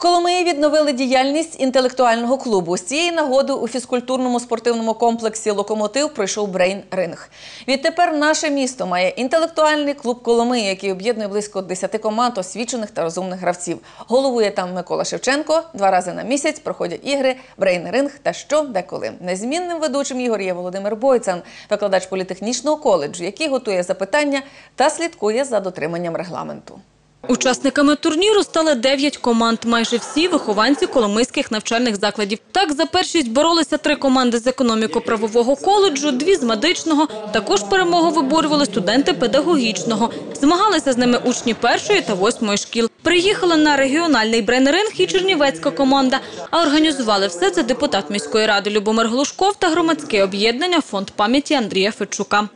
Коломиї відновили діяльність інтелектуального клубу. З цієї нагоди у фізкультурному спортивному комплексі Локомотив пройшов брейн ринг. Відтепер наше місто має інтелектуальний клуб Коломиї, який об'єднує близько 10 команд освічених та розумних гравців. Головує там Микола Шевченко. Два рази на місяць проходять ігри, брейн ринг та що деколи. Незмінним ведучим ігор є Володимир Бойцан, викладач політехнічного коледжу, який готує запитання та слідкує за дотриманням регламенту. Учасниками турніру стали 9 команд, майже всі вихованці коломийських навчальних закладів. Так за першість боролися три команди з економіко-правового коледжу, дві з медичного. Також перемогу виборювали студенти педагогічного. Змагалися з ними учні першої та восьмої шкіл. Приїхали на регіональний брейн-ринг і чернівецька команда. А організували все це депутат міської ради Любомир Глушков та громадське об'єднання «Фонд пам'яті Андрія Федчука.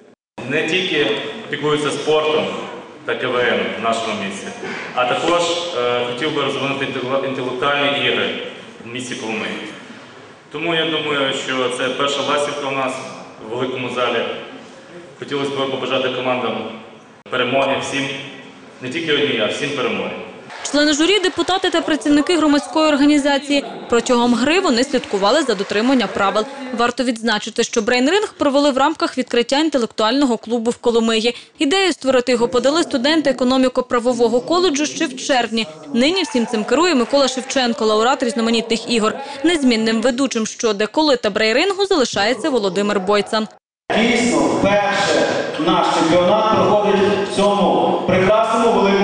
не тільки піклуються спортом та КВН в нашому місті, а також е, хотів би розвинути інтелектуальні ігри в місті Коломи. Тому я думаю, що це перша ластівка у нас в великому залі. Хотілося б побажати командам перемоги всім, не тільки одній, а всім перемоги. Члени журі, депутати та працівники громадської організації. Протягом гри вони слідкували за дотримання правил. Варто відзначити, що брейн-ринг провели в рамках відкриття інтелектуального клубу в Коломиї. Ідею створити його подали студенти економіко-правового коледжу ще в червні. Нині всім цим керує Микола Шевченко, лауреат різноманітних ігор. Незмінним ведучим що де коли та брейрингу залишається Володимир Бойцан. Дійсно, вперше наш чемпіонат проходить в цьому прекрасному великому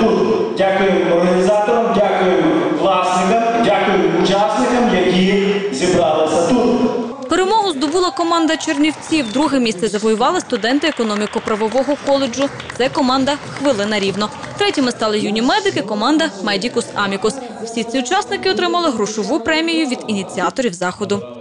тут. Дякую організаторам, дякую власникам, дякую учасникам, які зібралися тут. Перемогу здобула команда Чернівців. Друге місце завоювали студенти економіко-правового коледжу. Це команда «Хвилина рівно». Третіми стали юні медики, команда «Медікус Амікус». Всі ці учасники отримали грошову премію від ініціаторів заходу.